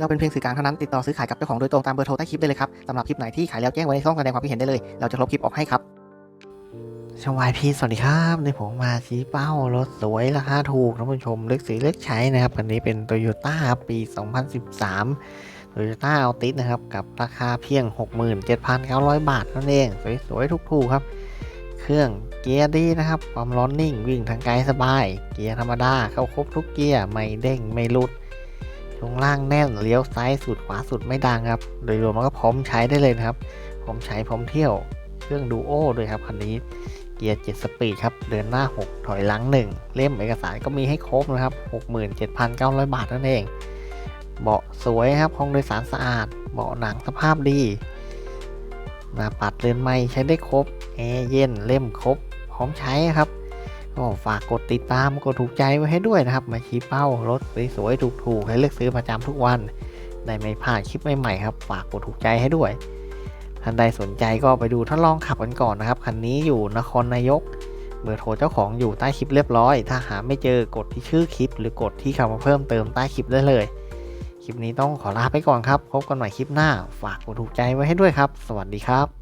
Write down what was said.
เราเป็นเพียงสื่อกลางเท่านั้นติดต่อซื้อขายกับเจ้าของโดยตรงตามเบอร์โทรใต้คลิปได้เลยครับสำหรับคลิปไหนที่ขายแล้วแจ้งไว้ในช่องแสดงความคิดเห็นได้เลย เราจะลบคลิปออกให้ครับชวายพีสวัสดีครับในผมมาชี้เป้ารถสวยราคาถูกท่านผู้ชมเลือกสีเลือกใช้นะครับอันนี้เป็น t o y ยต้าปี 2013 t o y ยต้าอัลติสนะครับกับราคาเพียง 67,900 บาทนั่นเองสวยๆถูกๆครับ เครื่องเกียร์ดีนะครับความร้อนนิ่งวิ่งทางไกลสบาย เกียร์ธรรมดาเข้าครบทุกเกียร์ไม่เด้งไม่หลุด ช่วงล่างแน่นเลี้ยวซ้ายสุดขวาสุดไม่ดังครับ โดยรวมแล้วก็พร้อมใช้ได้เลยนะครับ พร้อมใช้พร้อมเที่ยวเครื่องดูโอด้วยครับคันนี้เกียร์ 7 สปีดครับ เดินหน้า 6 ถอยหลัง 1 เล่มเอกสารก็มีให้ครบนะครับ 67,900 บาทนั่นเอง เบาะสวยครับห้องโดยสารสะอาด เบาะหนังสภาพดีหน้าปัดเรือนไม้ใช้ได้ครบแอร์เย็นเล่มครบ พร้อมใช้ครับ ก็ฝากกดติดตามกดถูกใจไว้ให้ด้วยนะครับ มาชี้เป้ารถสวยๆถูกๆให้เลือกซื้อประจำทุกวันได้ไม่พลาดคลิปใหม่ๆครับ ฝากกดถูกใจให้ด้วยท่านใดสนใจก็ไปดูทดลองขับกันก่อนนะครับคันนี้อยู่นครนายกเบอร์โทรเจ้าของอยู่ใต้คลิปเรียบร้อย ถ้าหาไม่เจอกดที่ชื่อคลิป หรือกดที่คำว่าเพิ่มเติมใต้คลิปได้เลย คลิปนี้ต้องขอลาไปก่อนครับ พบกันใหม่คลิปหน้า ฝากกดถูกใจไว้ให้ด้วยครับ สวัสดีครับ